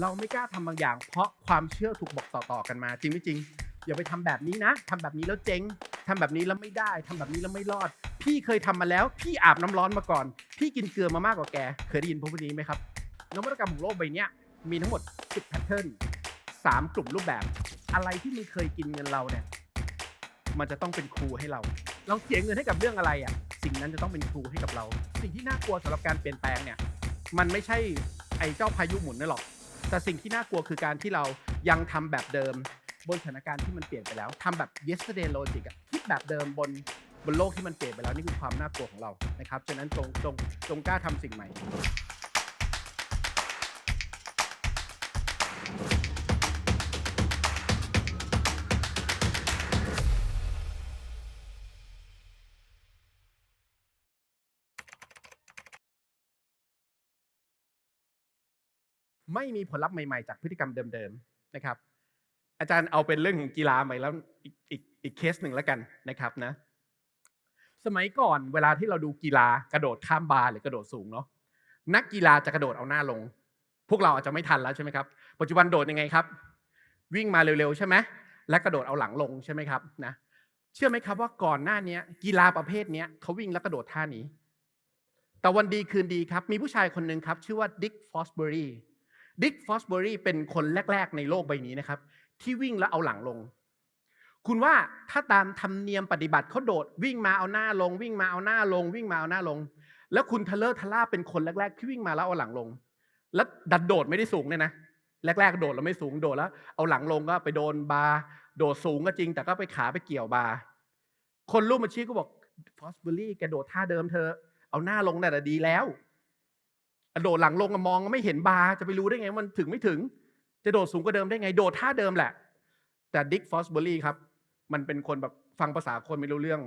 เราไม่กล้าทำบางอย่าง เพราะความเชื่อถูกบอกต่อๆกันมา จริงไม่จริง อย่าไปทำแบบนี้นะทำแบบนี้แล้วเจ๊งทำแบบนี้แล้วไม่ได้ทำแบบนี้แล้วไม่รอด พี่เคยทำมาแล้ว พี่อาบน้ำร้อนมาก่อน พี่กินเกลือมามากกว่าแก เคยได้ยินพวกนี้ไหมครับ นวัตกรรมของโลกใบนี้มีทั้งหมด10แพทเทิร์น3กลุ่มรูปแบบ อะไรที่มึงเคยกินเงินเราเนี่ย มันจะต้องเป็นครูให้เรา เราเสียเงินให้กับเรื่องอะไรอะ สิ่งนั้นจะต้องเป็นครูให้กับเรา สิ่งที่น่ากลัวสำหรับการเปลี่ยนแปลงเนี่ย มันไม่ใช่ไอ้เจ้าพายุหมุนนั่นหรอก แต่สิ่งที่น่ากลัวคือการที่เรายังทำแบบเดิมบนสถานการณ์ที่มันเปลี่ยนไปแล้วทำแบบ yesterday logic คิดแบบเดิมบนบนโลกที่มันเปลี่ยนไปแล้วนี่คือความน่ากลัวของเรานะครับฉะนั้นจงจงจงกล้าทำสิ่งใหม่ ไม่มีผลลัพธ์ใหม่ๆจากพฤติกรรมเดิมๆนะครับ อาจารย์เอาเป็นเรื่องของกีฬาใหม่แล้วอีกอีกอีกเคสหนึ่งแล้วกันนะครับนะ สมัยก่อนเวลาที่เราดูกีฬากระโดดข้ามบาร์หรือกระโดดสูงเนาะนักกีฬาจะกระโดดเอาหน้าลง พวกเราอาจจะไม่ทันแล้วใช่ไหมครับปัจจุบันโดดยังไงครับ วิ่งมาเร็วๆใช่ไหมและกระโดดเอาหลังลงใช่ไหมครับนะเชื่อไหมครับว่าก่อนหน้านี้กีฬาประเภทนี้เขาวิ่งและกระโดดท่านี้ แต่วันดีคืนดีครับ มีผู้ชายคนหนึ่งครับ ชื่อว่าดิกฟอสเบอรี ดิกฟอสเบอรีเป็นคนแรก ๆ ในโลกใบนี้นะครับ ที่วิ่งแล้วเอาหลังลง คุณว่าถ้าตามธรรมเนียมปฏิบัติเขาโดด วิ่งมาเอาหน้าลง วิ่งมาเอาหน้าลง วิ่งมาเอาหน้าลง แล้วคุณทะเลอร์ทะล่าเป็นคนแรก ๆ ที่วิ่งมาแล้วเอาหลังลง แล้วดันโดดไม่ได้สูงเนี่ยนะแรกๆโดดแล้วไม่สูงโดดแล้ว เอาหลังลงก็ไปโดนบาร์โดดสูงก็จริง แต่ก็ไปขาไปเกี่ยวบาร์คนรูปมาชี้ก็บอกฟอสเบอรี่แกโดดท่าเดิมเธอเอาหน้าลงน่ะดีแล้ว อะโดดหลังลงมองไม่เห็นบาร์จะไปรู้ได้ไงมันถึงไม่ถึง จะโดดสูงกว่าเดิมได้ไง โดดท่าเดิมแหละ แต่ดิกฟอสเบอรี่ครับ มันเป็นคนแบบฟังภาษาคนไม่รู้เรื่อง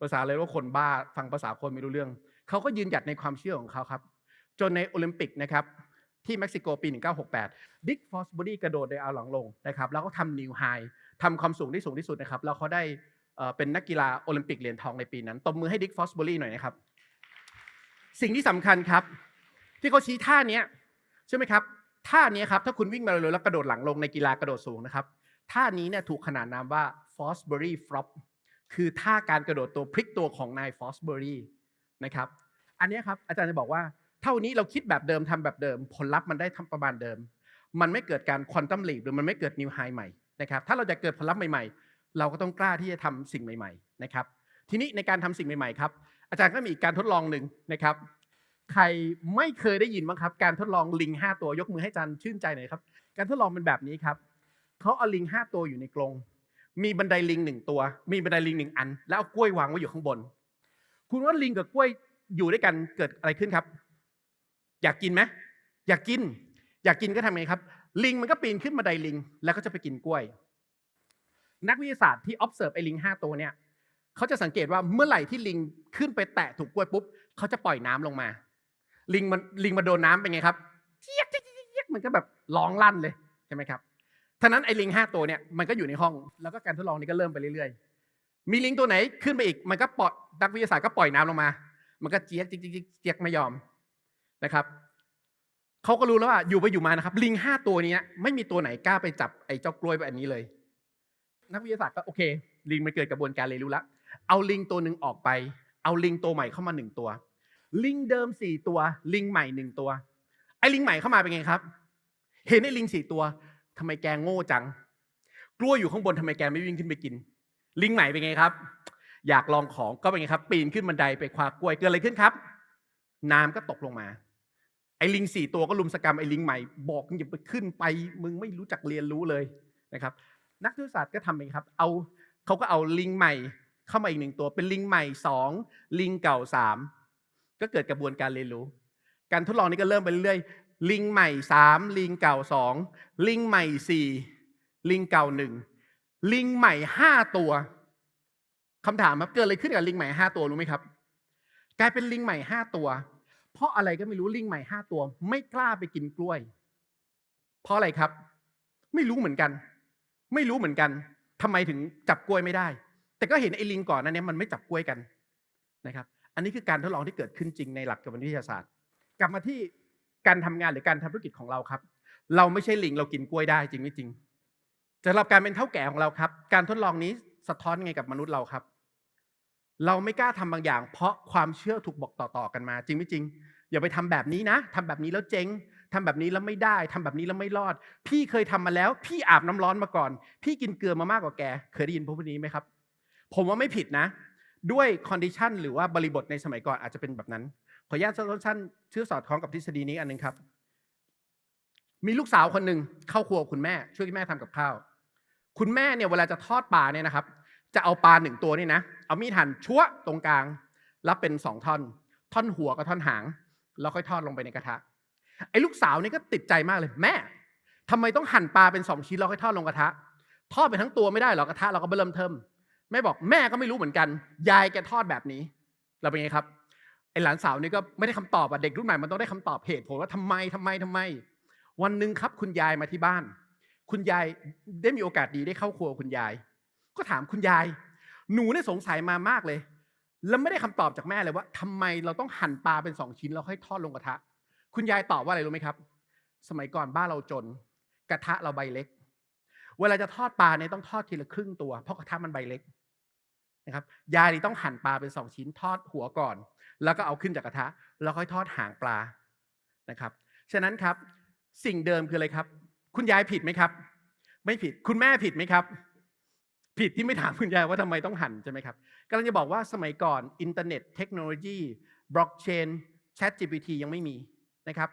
ภาษาเลยว่าคนบ้าฟังภาษาคนไม่รู้เรื่อง เขาก็ยืนหยัดในความเชื่อของเขาครับ จนในโอลิมปิกนะครับที่เม็กซิโกปี 1968 ดิกฟอสบอรี่กระโดดโดยเอาหลังลงนะครับแล้วก็ทำนิวไฮทำความสูงที่สูงที่สุดนะครับ แล้วเขาได้เป็นนักกีฬาโอลิมปิกเหรียญทองในปีนั้น ตบมือให้ดิกฟอสบอรี่หน่อยนะครับ สิ่งที่สำคัญครับ ที่เขาชี้ท่าเนี้ยใช่ไหมครับท่าเนี้ยครับถ้าคุณวิ่งมาเร็วแล้วกระโดดหลังลงในกีฬากระโดดสูงนะครับท่านี้เนี่ยถูกขนานนามว่า Fosbury Flop คือท่าการกระโดดตัวพลิกตัวของนาย Fosbury นะครับอันนี้ครับอาจารย์จะบอกว่าเท่านี้เราคิดแบบเดิมทำแบบเดิม ผลลัพธ์มันได้ทำประมาณเดิม มันไม่เกิดการควอนตัมลีบหรือมันไม่เกิดนิวไฮใหม่นะครับถ้าเราจะเกิดผลลัพธ์ใหม่ๆ เราก็ต้องกล้าที่จะทำสิ่งใหม่ๆนะครับทีนี้ในการทำสิ่งใหม่ๆครับอาจารย์ก็มีการทดลองหนึ่งนะครับ ใครไม่เคยได้ยินบ้างครับ การทดลองลิง 5 ตัวยกมือให้จารย์ชื่นใจหน่อยครับ การทดลองเป็นแบบนี้ครับเขาเอาลิง 5 ตัวอยู่ในกรงมีบันไดลิงหนึ่งตัว มีบันไดลิงหนึ่งอัน แล้วเอากล้วยวางไว้อยู่ข้างบน คุณว่าลิงกับกล้วยอยู่ด้วยกันเกิดอะไรขึ้นครับ อยากกินไหมอยากกิน อยากกินก็ทำไงครับ ลิงมันก็ปีนขึ้นบันไดลิง แล้วก็จะไปกินกล้วย นักวิทยาศาสตร์ที่ observe ไอ้ลิง5ตัวเนี่ยเขาจะสังเกตว่าเมื่อไหร่ที่ลิงขึ้นไปแตะถูกกล้วยปุ๊บเขาจะปล่อยน้ำลงมา ลิงมันลิงมาโดนน้ำเป็นไงครับเจี๊ยกเจี๊ยกเจี๊ยกมันก็แบบร้องลั่นเลยใช่ไหมครับท่านั้นไอ้ลิงห้าตัวเนี่ยมันก็อยู่ในห้องแล้วก็การทดลองนี้ก็เริ่มไปเรื่อยๆ มีลิงตัวไหนขึ้นไปอีก มันก็ปล่อยนักวิทยาศาสตร์ก็ปล่อยน้ำลงมา มันก็เจี๊ยกเจี๊ยกเจี๊ยกไม่ยอมนะครับเขาก็รู้แล้วว่าอยู่ไปอยู่มานะครับ ลิงห้าตัวนี้ไม่มีตัวไหนกล้าไปจับไอ้เจ้ากล้วยแบบนี้เลย นักวิทยาศาสตร์ก็โอเค ลิงมันเกิดกระบวนการเรียนรู้แล้วเอาลิงตัวหนึ่งออกไป เอาลิงตัวใหม่เข้ามาหนึ่งตัว ลิงเดิมสี่ตัว ลิงใหม่หนึ่งตัว ไอ้ลิงใหม่เข้ามาเป็นไงครับ เห็นไอ้ลิงสี่ตัวทำไมแกงโง่จัง กล้วยอยู่ข้างบนทำไมแกไม่วิ่งขึ้นไปกิน ลิงใหม่เป็นไงครับ อยากลองของก็เป็นไงครับ ปีนขึ้นบันไดไปคว้ากล้วยเกิดอะไรขึ้นครับ น้ำก็ตกลงมา ไอ้ลิงสี่ตัวก็ลุมสกรรมไอ้ลิงใหม่ บอกอย่าไปขึ้นไป มึงไม่รู้จักเรียนรู้เลยนะครับ นักวิทยาศาสตร์ก็ทำเองครับ เอาเขาก็เอาลิงใหม่ เข้ามาอีกหนึ่งตัว เป็นลิงใหม่สองลิงเก่าสาม ก็เกิดกระบวนการเรียนรู้ การทดลองนี้ก็เริ่มไปเรื่อยๆ ลิงใหม่สามลิงเก่าสองลิงใหม่สี่ลิงเก่าหนึ่งลิงใหม่ห้าตัวคำถามครับเกิดอะไรขึ้นกับลิงใหม่ห้าตัวรู้ไหมครับ กลายเป็นลิงใหม่ห้าตัว เพราะอะไรก็ไม่รู้ลิงใหม่ห้าตัว ไม่กล้าไปกินกล้วย เพราะอะไรครับ ไม่รู้เหมือนกัน ไม่รู้เหมือนกันทำไมถึงจับกล้วยไม่ได้ แต่ก็เห็นไอ้ลิงก่อนนั้นเนี่ยมันไม่จับกล้วยกันนะครับ อันนี้คือการทดลองที่เกิดขึ้นจริงในหลักกรรมวิทยาศาสตร์ กลับมาที่การทำงานหรือการทำธุรกิจของเราครับ เราไม่ใช่ลิงเรากินกล้วยได้จริงไม่จริงสำหรับการเป็นเท่าแก่ของเราครับ การทดลองนี้สะท้อนไงกับมนุษย์เราครับ เราไม่กล้าทำบางอย่าง เพราะความเชื่อถูกบอกต่อๆกันมา จริงไม่จริง อย่าไปทำแบบนี้นะทำแบบนี้แล้วเจ๊งทำแบบนี้แล้วไม่ได้ทำแบบนี้แล้วไม่รอด พี่เคยทำมาแล้ว พี่อาบน้ำร้อนมาก่อน พี่กินเกลือมามากกว่าแก เคยได้ยินพวกนี้ไหมครับ ผมว่าไม่ผิดนะ ด้วยคอนดิชันหรือว่าบริบทในสมัยก่อนอาจจะเป็นแบบนั้น ขออนุญาตสั้นๆชื่อสอดคล้องกับทฤษฎีนี้อันหนึงครับ มีลูกสาวคนหนึ่งเข้าครัวคุณแม่ ช่วยแม่ทำกับข้าว คุณแม่เนี่ยเวลาจะทอดปลาเนี่ยนะครับ จะเอาปลาหนึ่งตัวนี่นะ เอามีดหั่นชั่วตรงกลางแล้วเป็นสองท่อน ท่อนหัวกับท่อนหาง แล้วค่อยทอดลงไปในกระทะ ไอ้ลูกสาวนี่ก็ติดใจมากเลย แม่ทำไมต้องหั่นปลาเป็นสองชิ้นแล้วค่อยทอดลงกระทะ ทอดไปทั้งตัวไม่ได้หรอกระทะเราก็เบิ่มเทิม แม่บอกแม่ก็ไม่รู้เหมือนกัน ยายแกทอดแบบนี้ เราเป็นไงครับไอหลานสาวนี่ก็ไม่ได้คำตอบอะเด็กรุ่นใหม่มันต้องได้คำตอบเหตุผลว่าทำไมทำไมทำไม วันหนึ่งครับ คุณยายมาที่บ้าน คุณยายได้มีโอกาสดีได้เข้าครัวคุณยาย ก็ถามคุณยาย หนูเนี่ยสงสัยมามากเลย แล้วไม่ได้คำตอบจากแม่เลยว่าทำไมเราต้องหั่นปลาเป็นสองชิ้นแล้วค่อยทอดลงกระทะ คุณยายตอบว่าอะไรรู้ไหมครับ สมัยก่อนบ้านเราจน กระทะเราใบเล็ก เวลาจะทอดปลาเนี่ยต้องทอดทีละครึ่งตัว เพราะกระทะมันใบเล็ก นะครับยายนี่ต้องหั่นปลาเป็นสองชิ้นทอดหัวก่อน แล้วก็เอาขึ้นจากกระทะ แล้วค่อยทอดหางปลานะครับ ฉะนั้นครับสิ่งเดิมคืออะไรครับ คุณยายผิดไหมครับ ไม่ผิดคุณแม่ผิดไหมครับ ผิดที่ไม่ถามคุณยายว่าทำไมต้องหั่นใช่ไหมครับกำลังจะบอกว่าสมัยก่อนอินเทอร์เน็ตเทคโนโลยีบล็อกเชน Chat GPT ยังไม่มีนะครับ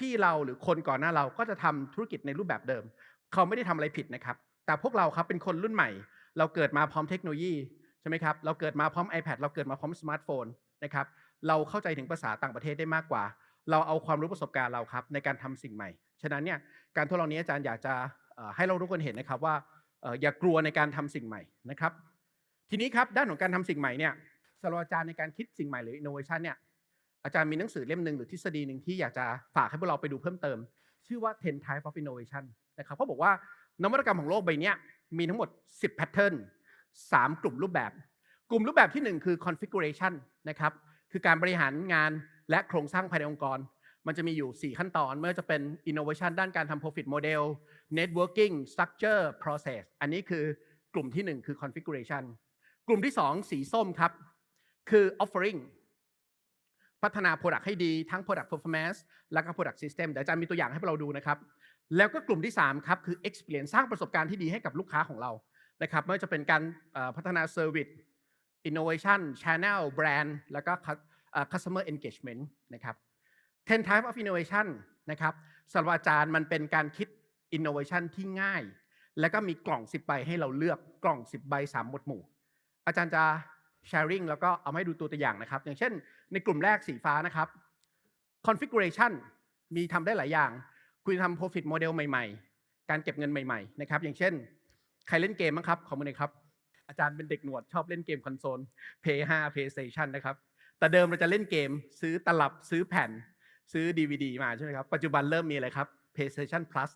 พี่ๆเราหรือคนก่อนหน้าเราก็จะทำธุรกิจในรูปแบบเดิม เขาไม่ได้ทำอะไรผิดนะครับ แต่พวกเราครับเป็นคนรุ่นใหม่ เราเกิดมาพร้อมเทคโนโลยี ใช่ไหมครับเราเกิดมาพร้อม iPad เราเกิดมาพร้อมสมาร์ทโฟนนะครับเราเข้าใจถึงภาษาต่างประเทศได้มากกว่า เราเอาความรู้ประสบการณ์เราครับในการทำสิ่งใหม่ ฉะนั้นเนี่ยการทดลองนี้อาจารย์อยากจะให้เราทุกคนเห็นนะครับว่าอย่ากลัวในการทำสิ่งใหม่นะครับ ทีนี้ครับด้านของการทำสิ่งใหม่เนี่ยสำหรับอาจารย์ในการคิดสิ่งใหม่หรือ innovation เนี่ยอาจารย์มีหนังสือเล่มหนึ่งหรือทฤษฎีหนึ่งที่อยากจะฝากให้พวกเราไปดูเพิ่มเติม ชื่อว่า 10 type of innovation นะครับเขาบอกว่านวัตกรรมของโลกใบนี้มีทั้งหมด 10 pattern 3 กลุ่มรูปแบบ กลุ่มรูปแบบที่ 1 คือ configuration นะครับคือการบริหารงานและโครงสร้างภายในองค์กร มันจะมีอยู่ 4 ขั้นตอนไม่ว่าจะเป็น innovation ด้านการทำ profit model networking structure process อันนี้คือกลุ่มที่ 1 คือ configuration กลุ่มที่ 2 สีส้มครับ คือ offering พัฒนา Product ให้ดีทั้ง Product Performance และก็ Product System เดี๋ยวอาจารย์มีตัวอย่างให้เราดูนะครับ แล้วก็กลุ่มที่ 3 ครับ คือ Experience สร้างประสบการณ์ที่ดีให้กับลูกค้าของเรา นะครับไม่ว่าจะเป็นการพัฒนา Service Innovation Channel Brand แล้วก็เอ่อ Customer Engagement นะครับ 10 type of innovation นะครับสำหรับอาจารย์มันเป็นการคิด innovation ที่ง่าย แล้วก็มีกล่อง 10 ใบให้เราเลือกกล่อง 10 ใบ 3 หมวดหมู่ อาจารย์จะ sharing แล้วก็เอามาให้ดูตัวตัวอย่างนะครับ อย่างเช่น ในกลุ่มแรกสีฟ้านะครับ configuration มีทำได้หลายอย่าง คุณทำ profit model ใหม่ ๆ การเก็บเงินใหม่ ๆ นะครับ อย่างเช่น ใครเล่นเกมบ้างครับขอมือหน่อยครับ อาจารย์เป็นเด็กหนวดชอบเล่นเกมคอนโซล Play 5 PlayStation นะครับ แต่เดิมเราจะเล่นเกม ซื้อตลับซื้อแผ่น ซื้อ DVD มาใช่ไหมครับ ปัจจุบันเริ่มมีอะไรครับ PlayStation Plus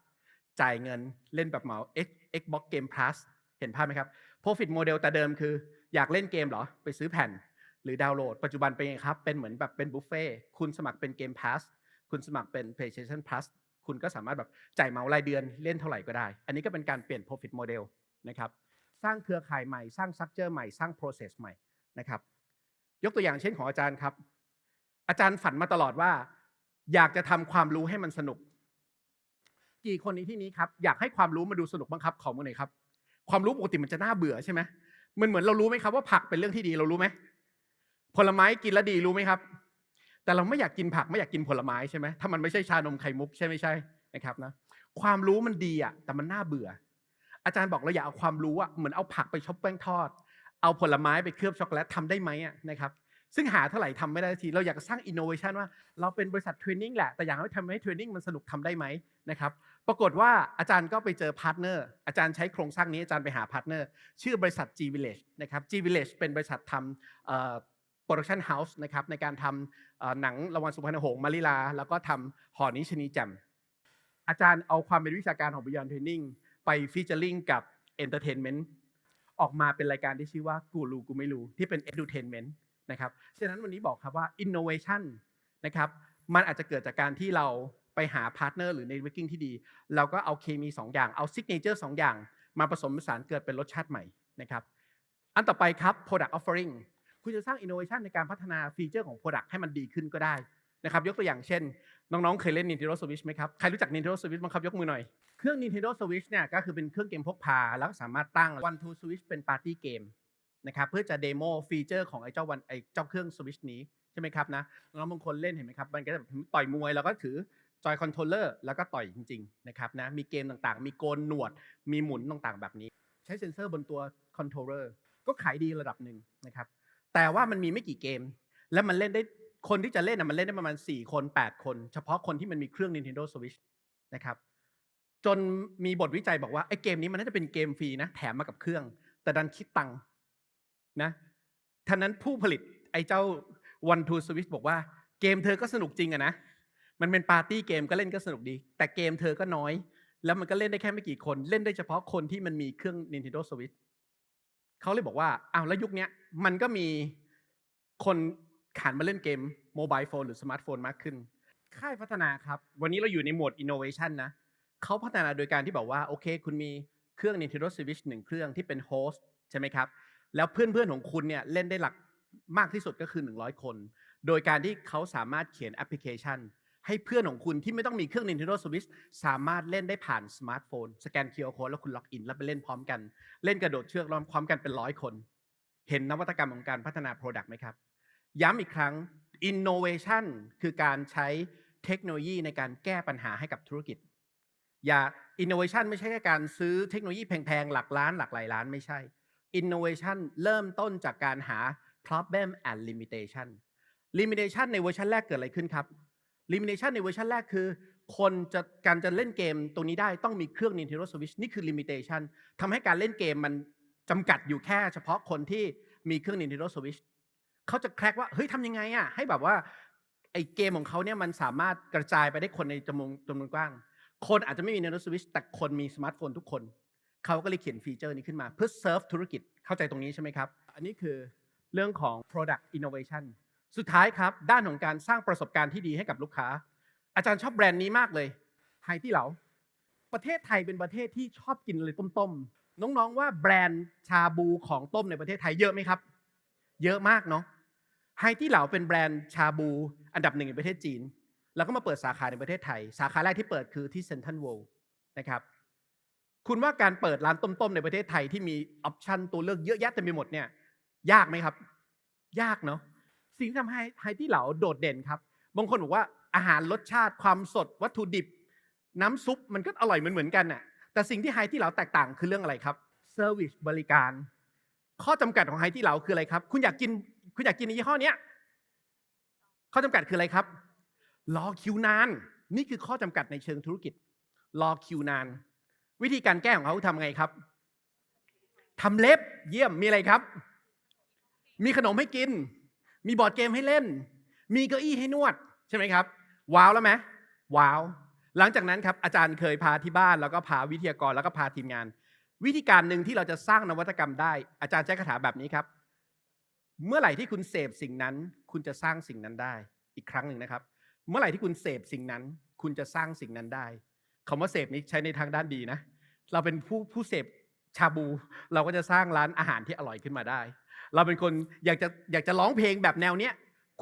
จ่ายเงินเล่นแบบเหมา Xbox Game Plus เห็นภาพไหมครับ Profit Model แต่เดิมคืออยากเล่นเกมเหรอ ไปซื้อแผ่น หรือดาวน์โหลด ปัจจุบันเป็นไงครับ เป็นเหมือนแบบเป็นบุฟเฟ่คุณสมัครเป็นเกม Pass คุณสมัครเป็น PlayStation Plus คุณก็สามารถแบบจ่ายเหมารายเดือนเล่นเท่าไหร่ก็ได้ อันนี้ก็เป็นการเปลี่ยน Profit Model นะครับ สร้างเครือข่ายใหม่ สร้าง structure ใหม่ สร้าง process ใหม่นะครับ ยกตัวอย่างเช่นของอาจารย์ครับ อาจารย์ฝันมาตลอดว่า อยากจะทำความรู้ให้มันสนุก กี่คนในที่นี้ครับอยากให้ความรู้มาดูสนุกบ้างครับ ขอมือหน่อยครับ ความรู้ปกติมันจะน่าเบื่อใช่ไหมมันเหมือนเรารู้ไหมครับว่าผักเป็นเรื่องที่ดีเรารู้ไหมผลไม้กินแล้วดีรู้ไหมครับ แต่เราไม่อยากกินผักไม่อยากกินผลไม้ใช่ไหมถ้ามันไม่ใช่ชานมไข่มุกใช่ไม่ใช่นะครับนะความรู้มันดีอะแต่มันน่าเบื่อ อาจารย์บอกเราอย่าเอาความรู้อะเหมือนเอาผักไปช็อปแป้งทอด เอาผลไม้ไปเคลือบช็อกโกแลตทำได้ไหมอะนะครับซึ่งหาเท่าไหร่ทำไม่ได้ทีเราอยากสร้างอินโนเวชันว่าเราเป็นบริษัทเทรนนิ่งแหละแต่อยากให้ทำให้เทรนนิ่งมันสนุกทำได้ไหมนะครับปรากฏว่าอาจารย์ก็ไปเจอพาร์ทเนอร์อาจารย์ใช้โครงสร้างนี้อาจารย์ไปหาพาร์ทเนอร์ชื่อบริษัท G Village นะครับ G Village เป็นบริษัททำ โปรดักชันเฮาส์นะครับในการทำหนังรางวัลสุพรรณหงส์มาริลา แล้วก็ทำหอนิชนีแจมอาจารย์เอาความเป็นวิชาการของ Beyond Training ไปฟีเจอริงกับ Entertainment ออกมาเป็นรายการที่ชื่อว่ากูรูกูไม่รู้ที่เป็น Edutainment นะครับฉะนั้นวันนี้บอกครับว่า innovation นะครับมันอาจจะเกิดจากการที่เราไปหาพาร์ทเนอร์หรือในวิกกิ้งที่ดี เราก็เอาเคมีสองอย่างเอาซิกเนเจอร์สองอย่าง มาผสมผสานเกิดเป็นรสชาติใหม่นะครับอันต่อไปครับ product offering คุณจะสร้าง innovation ในการพัฒนาฟีเจอร์ของ product ให้มันดีขึ้นก็ได้นะครับยกตัวอย่างเช่น น้องๆ เคยเล่น Nintendo Switch ไหมครับ ใครรู้จัก Nintendo Switch บ้างครับ ยกมือหน่อย เครื่อง Nintendo Switch เนี่ยก็คือเป็นเครื่องเกมพกพา แล้วก็สามารถตั้ง One to Switch เป็น Party Game นะครับเพื่อจะเดโมฟีเจอร์ของไอ้เจ้าวันไอ้เจ้าเครื่อง Switch นี้ใช่ไหมครับนะน้องบางคนเล่นเห็นไหมครับมันก็จะแบบต่อยมวยแล้วก็ถือจอยคอนโทรลเลอร์แล้วก็ต่อยจริงๆนะครับนะมีเกมต่างๆ มีโกนหนวด มีหมุนต่างๆ แบบนี้ ใช้เซ็นเซอร์บนตัวคอนโทรลเลอร์ก็ขายดีระดับหนึ่งนะครับ แต่ว่ามันมีไม่กี่เกม และมันเล่นได้คนที่จะเล่นนะมันเล่นได้ประมาณ 4 คน 8 คน เฉพาะคนที่มันมีเครื่อง Nintendo Switch นะครับจนมีบทวิจัยบอกว่าไอ้เกมนี้มันน่าจะเป็นเกมฟรีนะแถมมากับเครื่อง แต่ดันคิดตังค์นะท่านั้นผู้ผลิตไอ้เจ้า One Two Switch บอกว่าเกมเธอก็สนุกจริงอะนะมันเป็นปาร์ตี้เกมก็เล่นก็สนุกดี แต่เกมเธอก็น้อย แล้วมันก็เล่นได้แค่ไม่กี่คน เล่นได้เฉพาะคนที่มันมีเครื่อง Nintendo Switch เขาเลยบอกว่าอ้าวแล้วยุคนี้มันก็มีคนขันมาเล่นเกมโมบายโฟนหรือสมาร์ทโฟนมากขึ้น ค่ายพัฒนาครับ วันนี้เราอยู่ในโหมด innovation นะเขาพัฒนาโดยการที่บอกว่า โอเค คุณมีเครื่อง Nintendo Switch หนึ่งเครื่องที่เป็นโฮสต์ใช่ไหมครับ แล้วเพื่อนๆของคุณเนี่ยเล่นได้หลักมากที่สุดก็คือ 100 คน โดยการที่เขาสามารถเขียนแอปพลิเคชัน ให้เพื่อนของคุณที่ไม่ต้องมีเครื่อง Nintendo Switch สามารถเล่นได้ผ่านสมาร์ทโฟน สแกน QR Code แล้วคุณล็อกอิน แล้วไปเล่นพร้อมกัน เล่นกระโดดเชือกล้อมพร้อมกันเป็นร้อยคน เห็นนวัตกรรมของการพัฒนา Product ไหมครับ ย้ำอีกครั้ง Innovation คือการใช้เทคโนโลยีในการแก้ปัญหาให้กับธุรกิจ อย่า Innovation ไม่ใช่แค่การซื้อเทคโนโลยีแพงๆหลักล้านหลักหลายล้านไม่ใช่ Innovation เริ่มต้นจากการหา problem and limitation limitation ในเวอร์ชันแรกเกิดอะไรขึ้นครับ limitation ในเวอร์ชันแรกคือ คนจะการจะเล่นเกมตัวนี้ได้ต้องมีเครื่อง Nintendo Switch นี่คือ limitation ทำให้การเล่นเกมมันจำกัดอยู่แค่เฉพาะคนที่มีเครื่อง Nintendo Switch เขาจะแคร็กว่า เฮ้ยทำยังไงอะให้แบบว่าไอเกมของเขาเนี่ยมันสามารถกระจายไปได้คนในจำนวนจำนวนกว้าง คนอาจจะไม่มี Nintendo Switch แต่คนมีสมาร์ทโฟนทุกคน เขาก็เลยเขียนฟีเจอร์นี้ขึ้นมาเพื่อเซิร์ฟธุรกิจเข้าใจตรงนี้ใช่ไหมครับ อันนี้คือเรื่องของ product innovation สุดท้ายครับ ด้านของการสร้างประสบการณ์ที่ดีให้กับลูกค้า อาจารย์ชอบแบรนด์นี้มากเลยไฮที่เหลาประเทศไทยเป็นประเทศที่ชอบกินอะไรต้มๆน้องๆว่าแบรนด์ชาบูของต้มในประเทศไทยเยอะไหมครับ เยอะมากเนาะไฮที่เหลาเป็นแบรนด์ชาบูอันดับหนึ่งในประเทศจีน แล้วก็มาเปิดสาขาในประเทศไทย สาขาแรกที่เปิดคือที่เซ็นทรัลเวิลด์นะครับคุณว่าการเปิดร้านต้มๆในประเทศไทยที่มีออปชันตัวเลือกเยอะแยะเต็มไปหมดเนี่ยยากไหมครับ ยากเนาะ สิ่งที่ทำให้ไฮที่เหลาโดดเด่นครับ บางคนบอกว่าอาหารรสชาติความสดวัตถุดิบ น้ำซุปมันก็อร่อยเหมือนเหมือนๆกันน่ะแต่สิ่งที่ไฮที่เหลาแตกต่างคือเรื่องอะไรครับเซอร์วิสบริการ ข้อจำกัดของไฮที่เหลาคืออะไรครับ คุณอยากกินคุณอยากกินในยี่ห้อเนี้ยข้อจำกัดคืออะไรครับรอคิวนาน นี่คือข้อจำกัดในเชิงธุรกิจรอคิวนาน วิธีการแก้ของเขาทำไงครับทำเล็บเยี่ยมมีอะไรครับ มีขนมให้กิน มีบอร์ดเกมให้เล่น มีเก้าอี้ให้นวดใช่ไหมครับ ว้าวแล้วไหมว้าว หลังจากนั้นครับอาจารย์เคยพาที่บ้านแล้วก็พาวิทยากรแล้วก็พาทีมงาน วิธีการหนึ่งที่เราจะสร้างนวัตกรรมได้ อาจารย์ใช้คาถาแบบนี้ครับ เมื่อไหร่ที่คุณเสพสิ่งนั้น คุณจะสร้างสิ่งนั้นได้ อีกครั้งหนึ่งนะครับ เมื่อไหร่ที่คุณเสพสิ่งนั้น คุณจะสร้างสิ่งนั้นได้คำว่าเสพนี้ใช้ในทางด้านดีนะ เราเป็นผู้ผู้เสพชาบู เราก็จะสร้างร้านอาหารที่อร่อยขึ้นมาได้ เราเป็นคนอยากจะอยากจะร้องเพลงแบบแนวเนี้ย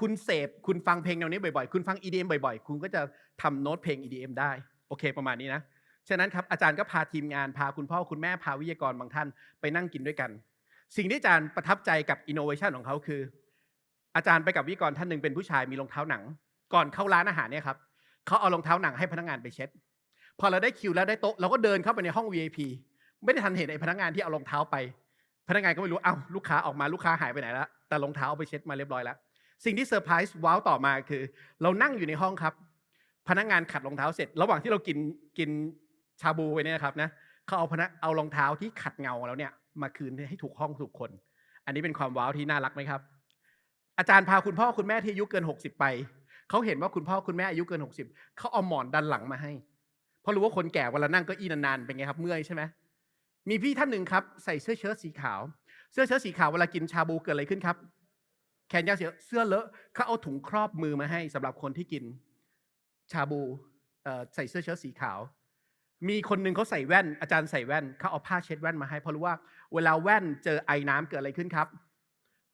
คุณเสพคุณฟังเพลงแนวนี้บ่อยๆ คุณฟัง EDM บ่อยๆ คุณก็จะทำโน้ตเพลง EDM ได้โอเคประมาณนี้นะฉะนั้นครับอาจารย์ก็พาทีมงานพาคุณพ่อคุณแม่พาวิทยากรบางท่านไปนั่งกินด้วยกัน สิ่งที่อาจารย์ประทับใจกับ innovation ของเขาคือ อาจารย์ไปกับวิทยากรท่านหนึ่งเป็นผู้ชายมีรองเท้าหนัง ก่อนเข้าร้านอาหารเนี่ยครับเขาเอารองเท้าหนังให้พนักงานไปเช็ด พอเราได้คิวแล้วได้โต๊ะเราก็เดินเข้าไปในห้อง VIP ไม่ได้ทันเห็นไอ้พนักงานที่เอารองเท้าไป พนักงานก็ไม่รู้เอ้าลูกค้าออกมาลูกค้าหายไปไหนแล้วแต่รองเท้าเอาไปเช็ดมาเรียบร้อยแล้ว สิ่งที่เซอร์ไพรส์ว้าวต่อมาคือ เรานั่งอยู่ในห้องครับ พนักงานขัดรองเท้าเสร็จ ระหว่างที่เรากินกินชาบูไปเนี่ยนะครับนะเขาเอาพนักเอารองเท้าที่ขัดเงาแล้วเนี่ยมาคืนให้ถูกห้องถูกคน อันนี้เป็นความว้าวที่น่ารักไหมครับ อาจารย์พาคุณพ่อคุณแม่ที่อายุเกิน 60 ไปเขาเห็นว่าคุณพ่อคุณแม่อายุเกิน 60เขาเอาหมอนดันหลังมาให้เพราะรู้ว่าคนแก่เวลานั่งก็อี้นานๆเป็นไงครับเมื่อยใช่ไหม มีพี่ท่านหนึ่งครับใส่เสื้อเชิ้ตสีขาว เสื้อเชิ้ตสีขาวเวลากินชาบูเกิดอะไรขึ้นครับ แขนยาวเสียเสื้อเลอะเขาเอาถุงครอบมือมาให้สำหรับคนที่กินชาบูใส่เสื้อเชิ้ตสีขาว มีคนหนึ่งเขาใส่แว่น อาจารย์ใส่แว่นเขาเอาผ้าเช็ดแว่นมาให้เพราะรู้ว่าเวลาแว่นเจอไอ้น้ำเกิดอะไรขึ้นครับ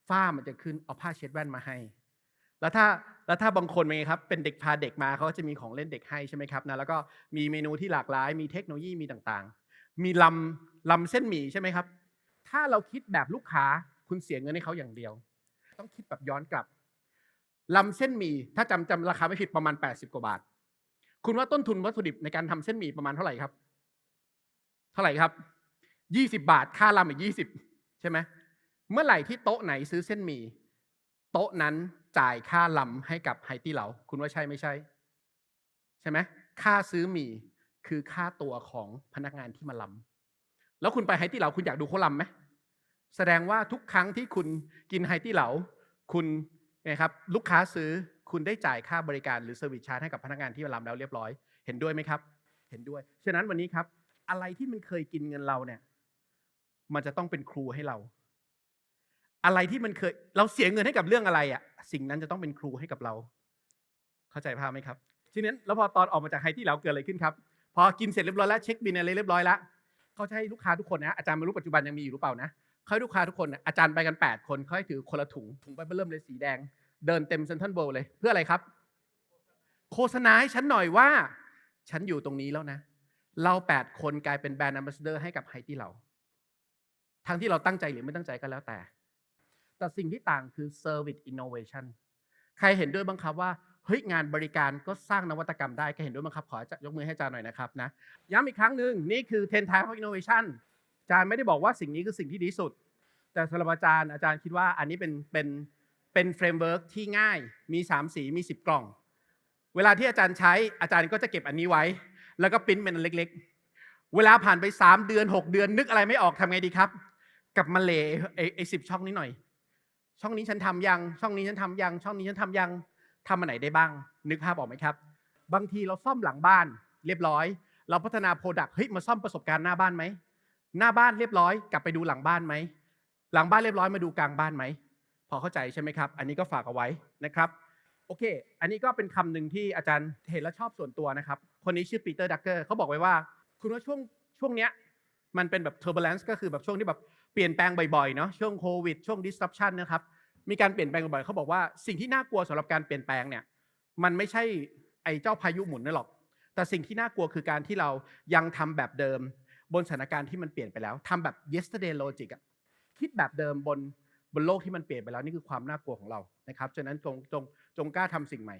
ฝ้ามันจะขึ้นเอาผ้าเช็ดแว่นมาให้ แล้วถ้าแล้วถ้าบางคนเป็นไงครับ เป็นเด็กพาเด็กมาเขาก็จะมีของเล่นเด็กให้ใช่ไหมครับนะแล้วก็มีเมนูที่หลากหลายมีเทคโนโลยีมีต่างๆ มีลำลำเส้นหมี่ใช่ไหมครับ ถ้าเราคิดแบบลูกค้าคุณเสียเงินให้เขาอย่างเดียว ต้องคิดแบบย้อนกลับลำเส้นหมี่ถ้าจำจำราคาไม่ผิดประมาณ 80 กว่าบาท คุณว่าต้นทุนวัตถุดิบในการทำเส้นหมี่ประมาณเท่าไหร่ครับ เท่าไหร่ครับ 20 บาทค่าลำอีก 20 ใช่ไหมเมื่อไหร่ที่โต๊ะไหนซื้อเส้นหมี่โต๊ะนั้นจ่ายค่าลำให้กับไฮตี้เหลาคุณว่าใช่ไม่ใช่ ใช่ไหมค่าซื้อหมี่ คือค่าตัวของพนักงานที่มาลำแล้วคุณไปไฮตี้เหลาคุณอยากดูเขาลำไหมแสดงว่าทุกครั้งที่คุณกินไฮตี้เหลาคุณไงครับลูกค้าซื้อคุณได้จ่ายค่าบริการหรือเซอร์วิสชาร์จให้กับพนักงานที่มาลำแล้วเรียบร้อย เห็นด้วยไหมครับ เห็นด้วย ฉะนั้นวันนี้ครับ อะไรที่มันเคยกินเงินเราเนี่ย มันจะต้องเป็นครูให้เรา อะไรที่มันเคย เราเสียเงินให้กับเรื่องอะไรอะ สิ่งนั้นจะต้องเป็นครูให้กับเรา เข้าใจภาพไหมครับ ทีนี้แล้วพอตอนออกมาจากไฮที่เราเกิดอะไรขึ้นครับ พอกินเสร็จเรียบร้อยแล้วเช็คบินอะไรเรียบร้อยแล้วเขาจะให้ลูกค้าทุกคนนะอาจารย์ไม่รู้ปัจจุบันยังมีอยู่หรือเปล่านะเขาให้ลูกค้าทุกคนอาจารย์ไปกัน 8 คนเขาให้ถือคนละถุงถุงใบเริ่มเลยสีแดง เดินเต็มเซนทรัลเวิลด์เลยเพื่ออะไรครับ โฆษณาให้ฉันหน่อยว่า ฉันอยู่ตรงนี้แล้วนะ เรา 8 คนกลายเป็นแบรนด์ a m b a s s a d o r ให้กับไฮที่เราทั้งที่เราตั้งใจหรือไม่ตั้งใจก็แล้วแต่ แต่สิ่งที่ต่างคือ Service Innovation ใครเห็นด้วยบ้างครับว่า เฮ้ยงานบริการก็สร้างนวัตกรรมได้ใครเห็นด้วยบ้งครับ ขอยกมือให้อาจารย์หน่อยนะครับนะย้ำอีกครั้งหนึ่งนี่คือ 10 type of innovation อาจารย์ไม่ได้บอกว่าสิ่งนี้คือสิ่งที่ดีสุด แต่สำหรับอาจารย์อาจารย์คิดว่าอันนี้เป็นเป็นเป็นเฟรมเวิร์กที่ง่ายมี 3 สีมี 10 กล่อง เวลาที่อาจารย์ใช้อาจารย์ก็จะเก็บอันนี้ไว้ แล้วก็ปริ้นเป็นอันเล็ก ๆ เวลาผ่านไป 3 เดือน 6 เดือนนึกอะไรไม่ออกทำไงดีครับกลับมาเลไอไอ้สิบช่องนี้หน่อย ช่องนี้ฉันทำยัง ช่องนี้ฉันทำยัง ช่องนี้ฉันทำยัง ทำอันไหนได้บ้าง นึกภาพออกไหมครับ บางทีเราซ่อมหลังบ้าน เรียบร้อย เราพัฒนาโปรดักต์เฮ้ยมาซ่อมประสบการณ์หน้าบ้านไหมหน้าบ้านเรียบร้อย กลับไปดูหลังบ้านไหมหลังบ้านเรียบร้อยมาดูกลางบ้านไหมพอเข้าใจใช่ไหมครับ อันนี้ก็ฝากเอาไว้นะครับโอเค อันนี้ก็เป็นคำหนึ่งที่อาจารย์เห็นแล้วชอบส่วนตัวนะครับ คนนี้ชื่อปีเตอร์ดักเกอร์เขาบอกไว้ว่า คุณว่าช่วงช่วงเนี้ยมันเป็นแบบ turbulence ก็คือแบบช่วงที่แบบเปลี่ยนแปลงบ่อยๆเนาะช่วงโควิดช่วง disruption นะครับ มีการเปลี่ยนแปลงบ่อยเขาบอกว่าสิ่งที่น่ากลัวสำหรับการเปลี่ยนแปลงเนี่ยมันไม่ใช่ไอ้เจ้าพายุหมุนนั่นหรอก แต่สิ่งที่น่ากลัวคือการที่เรายังทำแบบเดิม บนสถานการณ์ที่มันเปลี่ยนไปแล้วทำแบบ yesterday logic อะคิดแบบเดิมบนบนโลกที่มันเปลี่ยนไปแล้วนี่คือความน่ากลัวของเรานะครับฉะนั้นจงจงจงกล้าทำสิ่งใหม่